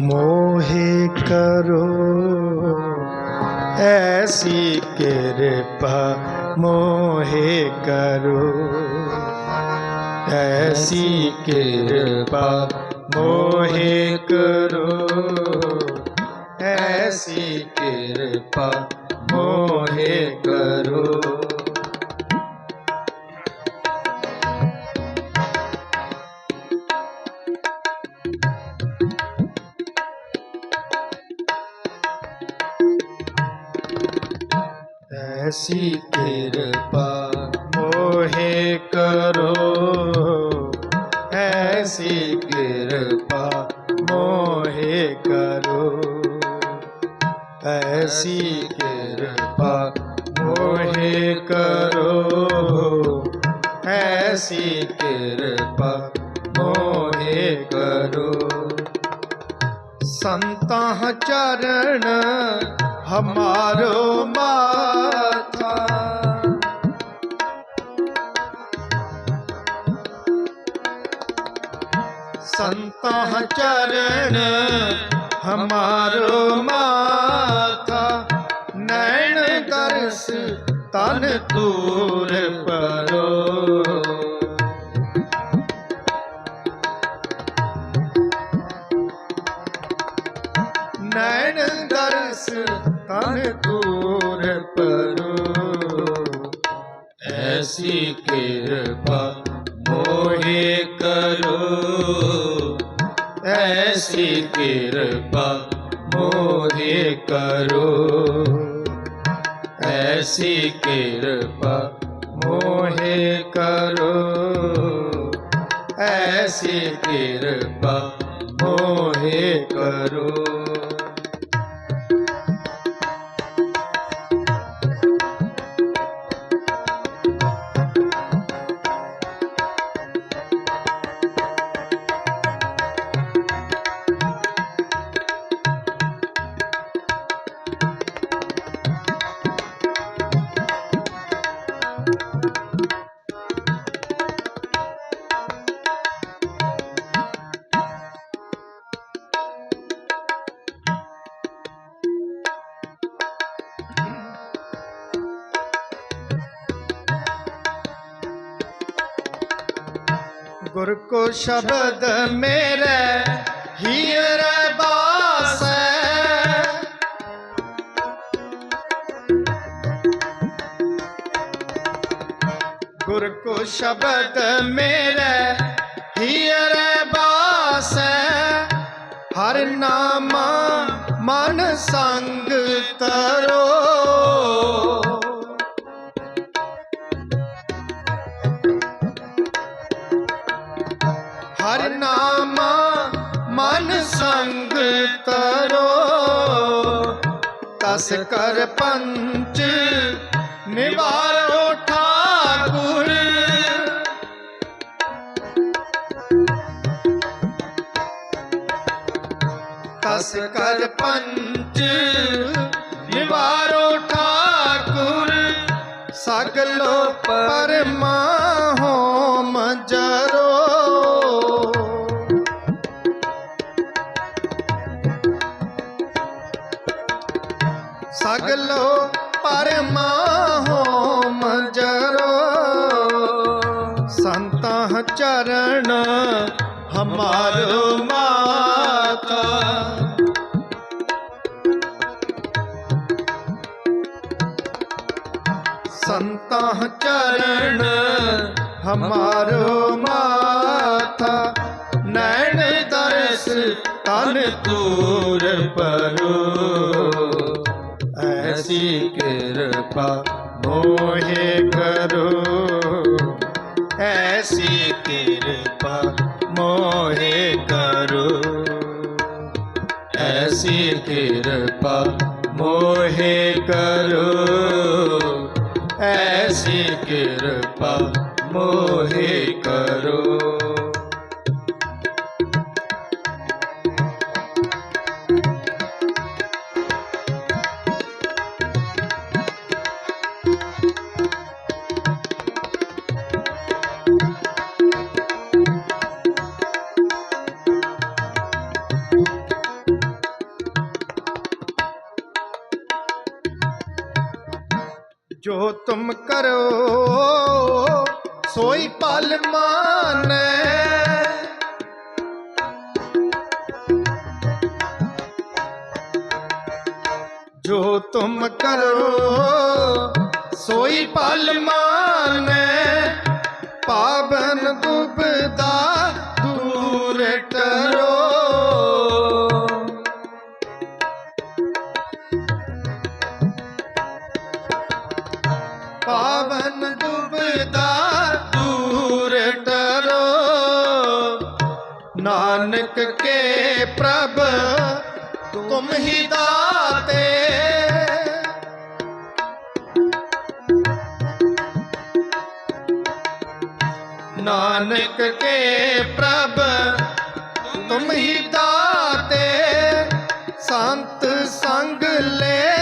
ਮੋਹਿ ਕਰੋ। ਐਸੀ ਕਿਰਪਾ ਮੋਹਿ ਕਰੋ। ਐਸੀ ਕਿਰਪਾ ਮੋਹਿ ਕਰੋ। ਐਸੀ ਕਿਰਪਾ ਮੋਹਿ ਕਰੋ। ਐਸੀ ਕਿਰਪਾ। ਮੋਹਿ ਕਰੋ, ਐਸੀ ਕਿਰਪਾ ਮੋਹਿ ਕਰੋ। ਐਸੀ ਕਿਰਪਾ ਮੋਹਿ ਕਰੋ, ਐਸੀ ਕਿਰਪਾ ਮੋਹਿ ਕਰੋ। ਸੰਤਾਂ ਚਰਨ ਹਮਾਰੋ ਮਾਂ ਸੰਤਾਂ ਚਰਨ, ਹਮਾਰੋ ਮਾਥਾ, ਨੈਣ ਦਰਸ ਤਨ ਤੂਰ ਪਰੋ। ਨੈਣ ਦਰਸ ਤਨ ਤੂਰ ਪਰੋ। ਐਸੀ ਕਿਰਪਾ ਐਸੀ ਕਿਰਪਾ ਮੋਹਿ ਕਰੋ। ਐਸੀ ਕਿਰਪਾ ਮੋਹਿ ਕਰੋ। ਗੁਰ ਕੋ ਸ਼ਬਦ ਮੇਰੇ ਹੀਰ ਬਾਸੈ ਗੁਰ ਕੋ ਸ਼ਬਦ ਮੇਰੇ ਹੀਰ ਬਾਸੈ ਹਰ ਨਾਮਾ ਮਨ ਸੰਗ ਤਰੋ। ਨਾਮਾ ਮਨ ਸੰਗ ਤਰੋ। ਤਸ ਕਰ ਪੰਚ ਨਿਵਾਰੋ ਠਾਕੁਰ ਤਸ ਕਰ ਪੰਚ ਨਿਵਾਰੋ ਠਾਕੁਰ ਸਗਲੋ ਪਰਮਾ ਚਰਨ ਹਮਾਰੋ ਮਾਤਾ ਸੰਤਾਂ ਚਰਨ ਹਮਾਰੋ ਮਾਤਾ ਨੈਣ ਦਰਸ ਤਨ ਤੂਰ ਪਰੋ ਐਸੀ ਕਿਰਪਾ ਮੋਹਿ ਕਰੋ ਐਸੀ ਕਿਰਪਾ ਮੋਹਿ ਕਰੋ। ਐਸੀ ਕਿਰਪਾ ਮੋਹਿ ਕਰੋ। ਐਸੀ ਕਿਰਪਾ ਮੋਹਿ ਕਰੋ। ਜੋ ਤੁਮ ਕਰੋ ਸੋਈ ਪਲ ਮਾਨੈ। ਜੋ ਤੁਮ ਕਰੋ ਸੋਈ ਪਲ ਮਾਨੈ। ਪਾਵਨ ਦੁਬਦਾ ਨਾਨਕ ਕੇ ਪ੍ਰਭ, ਤੁਮ ਹੀ ਦਾਤੇ। ਨਾਨਕ ਕੇ ਪ੍ਰਭ, ਤੁਮ ਹੀ ਦਾਤੇ। ਸੰਤ ਸੰਗ ਲੈ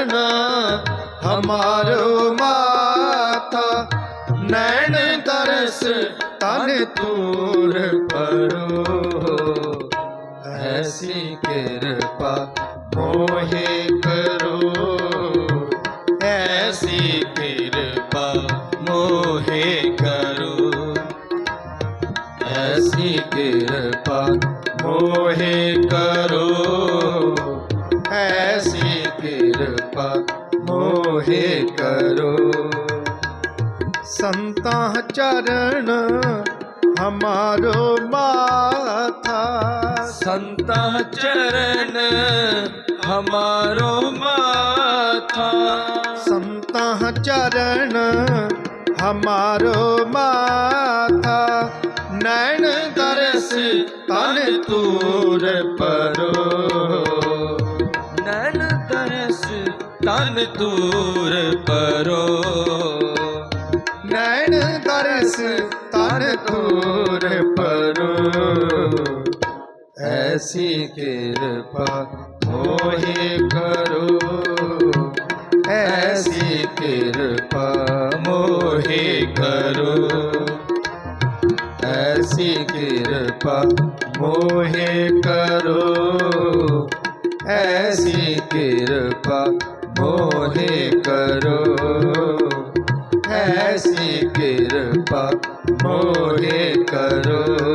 ਚਰਨ ਹਮਾਰੋ ਮਾਥਾ ਨੈਣ ਦਰਸ ਤਨ ਤੂਰ ਪਰੋ ਐਸੀ ਕਿਰਪਾ ਮੋਹਿ ਕਰੋ ਕਰੋ। ਸੰਤਾਂ ਚਰਨ ਹਮਾਰੋ ਮਾਥਾ ਸੰਤਾ ਚਰਨ ਹਮਾਰੋ ਮਾਥਾ ਸੰਤਾਂ ਚਰਨ ਹਮਾਰੋ ਮਾਥਾ ਨੈਣ ਦਰਸ ਤਨ ਤੂਰ ਪਰੋ। ਤਨ ਦੂਰ ਪਰੋ। ਨੈਣ ਦਰਸ ਤਨ ਤੂਰ ਪਰੋ। ਐਸੀ ਕਿਰਪਾ ਮੋਹਿ ਕਰੋ। ਐਸੀ ਕਿਰਪਾ ਮੋਹੇ ਕਰੋ। ਐਸੀ ਕਿਰਪਾ ਮੋਹਿ ਕਰੋ। ਐਸੀ ਕਿਰਪਾ ਕਰੋ।